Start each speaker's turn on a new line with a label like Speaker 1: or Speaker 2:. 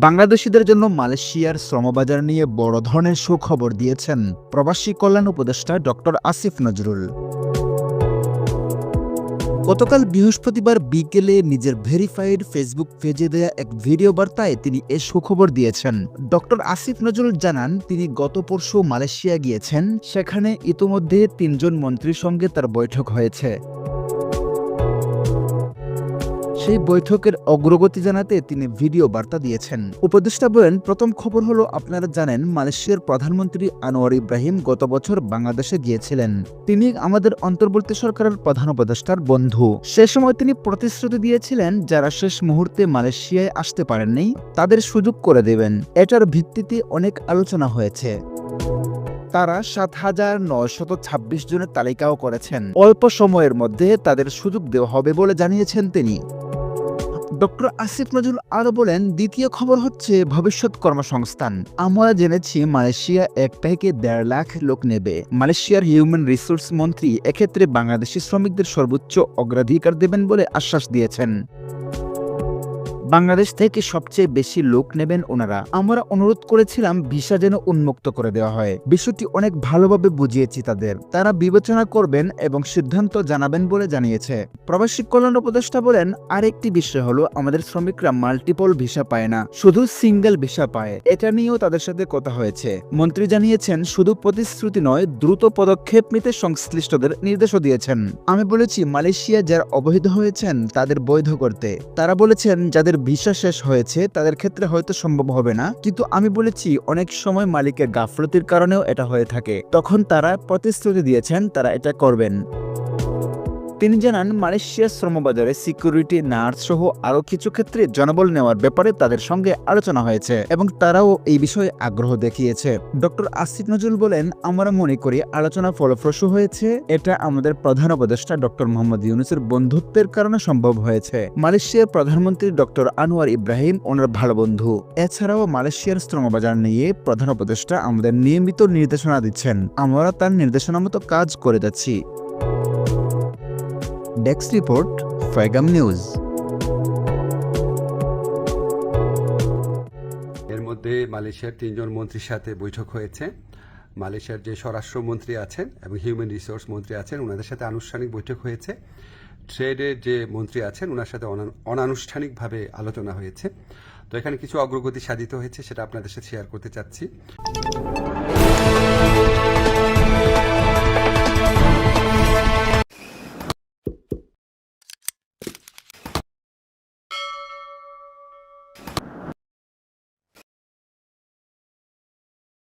Speaker 1: বাংলাদেশিদের জন্য মালয়েশিয়ার শ্রমবাজার নিয়ে বড় ধরনের সুখবর দিয়েছেন প্রবাসী কল্যাণ উপদেষ্টা ডক্টর আসিফ নজরুল। গতকাল বৃহস্পতিবার বিকেলে নিজের ভেরিফাইড ফেসবুক পেজে দেয়া এক ভিডিও বার্তায় তিনি এ সুখবর দিয়েছেন। ডক্টর আসিফ নজরুল জানান, তিনি গত পরশু মালয়েশিয়া গিয়েছেন, সেখানে ইতোমধ্যে তিনজন মন্ত্রীর সঙ্গে তার বৈঠক হয়েছে। সেই বৈঠকের অগ্রগতি জানাতে তিনি ভিডিও বার্তা দিয়েছেন। উপদেষ্টা বলেন, প্রথম খবর হলো, আপনারা জানেন, মালয়েশিয়ার প্রধানমন্ত্রী আনোয়ার ইব্রাহিম গত বছর বাংলাদেশে গিয়েছিলেন। তিনি আমাদের অন্তর্বর্তী সরকারের প্রধান উপদেষ্টার বন্ধু। সে সময় তিনি প্রতিশ্রুতি দিয়েছিলেন, যারা শেষ মুহূর্তে মালয়েশিয়ায় আসতে পারেননি, তাদের সুযোগ করে দেবেন। এটার ভিত্তিতে অনেক আলোচনা হয়েছে। তারা সাত হাজার নয়শত ছাব্বিশ জনের তালিকাও করেছেন। অল্প সময়ের মধ্যে তাদের সুযোগ দেওয়া হবে বলে জানিয়েছেন তিনি। ডক্টর আসিফ নজরুল আরও বলেন, দ্বিতীয় খবর হচ্ছে ভবিষ্যৎ কর্মসংস্থান। আমরা জেনেছি মালয়েশিয়া এক প্যাকে দেড় লাখ লোক নেবে। মালয়েশিয়ার হিউম্যান রিসোর্স মন্ত্রী এক্ষেত্রে বাংলাদেশি শ্রমিকদের সর্বোচ্চ অগ্রাধিকার দেবেন বলে আশ্বাস দিয়েছেন। বাংলাদেশ থেকে সবচেয়ে বেশি লোক নেবেন ওনারা। আমরা অনুরোধ করেছিলাম ভিসা যেন উন্মুক্ত করে দেওয়া হয়। বিষয়টি অনেক ভালোভাবে বুঝিয়েছি তাদের। তারা বিবেচনা করবেন এবং সিদ্ধান্ত জানাবেন বলে জানিয়েছে। প্রবাসী কল্যাণ উপদেষ্টা বলেন, আরেকটি বিষয় হলো, আমাদের শ্রমিকরা মাল্টিপল ভিসা পায় না, শুধু সিঙ্গেল ভিসা পায়। এটা নিয়েও তাদের সাথে কথা হয়েছে। মন্ত্রী জানিয়েছেন, শুধু প্রতিশ্রুতি নয়, দ্রুত পদক্ষেপ নিতে সংশ্লিষ্টদের নির্দেশও দিয়েছেন। আমি বলেছি, মালয়েশিয়া যারা অবৈধ হয়েছেন, তাদের বৈধ করতে। তারা বলেছেন, যাদের ভিসা শেষ হয়েছে, তাদের ক্ষেত্রে হয়তো সম্ভব হবে না। কিন্তু আমি বলেছি, অনেক সময় মালিকের গাফলতির কারণেও এটা হয়ে থাকে। তখন তারা প্রতিশ্রুতি দিয়েছেন, তারা এটা করবেন। তিনি জানান মালয়েশিয়ার শ্রমবাজারে সিকিউরিটি, নার্স সহ আরও কিছু ক্ষেত্রে জনবল নেওয়ার ব্যাপারে তাদের সঙ্গে আলোচনা হয়েছে এবং তারাও এই বিষয়ে আগ্রহ দেখিয়েছে। ডক্টর আসিফ নজরুল বলেন, আমরা মনে করি আলোচনা ফলপ্রসূ হয়েছে। এটা আমাদের প্রধান উপদেষ্টা ডক্টর মোহাম্মদ ইউনুসের বন্ধুত্বের কারণে সম্ভব হয়েছে। মালয়েশিয়ার প্রধানমন্ত্রী ডক্টর আনোয়ার ইব্রাহিম ওনার ভালো বন্ধু। এছাড়াও মালয়েশিয়ার শ্রমবাজার নিয়ে প্রধান উপদেষ্টা আমাদের নিয়মিত নির্দেশনা দিচ্ছেন। আমরা তার নির্দেশনা মতো কাজ করে যাচ্ছি। ডেস্ক রিপোর্ট ফেগাম নিউজ।
Speaker 2: এর মধ্যে মালয়েশিয়ার তিনজন মন্ত্রীর সাথে বৈঠক হয়েছে। মালয়েশিয়ার যে স্বরাষ্ট্রমন্ত্রী আছেন এবং হিউম্যান রিসোর্স মন্ত্রী আছেন ওনাদের সাথে আনুষ্ঠানিক বৈঠক হয়েছে। ট্রেডের যে মন্ত্রী আছেন ওনার সাথে অনানুষ্ঠানিকভাবে আলোচনা হয়েছে। তো এখানে কিছু অগ্রগতি সাধিত হয়েছে, সেটা আপনাদের সাথে শেয়ার করতে চাচ্ছি।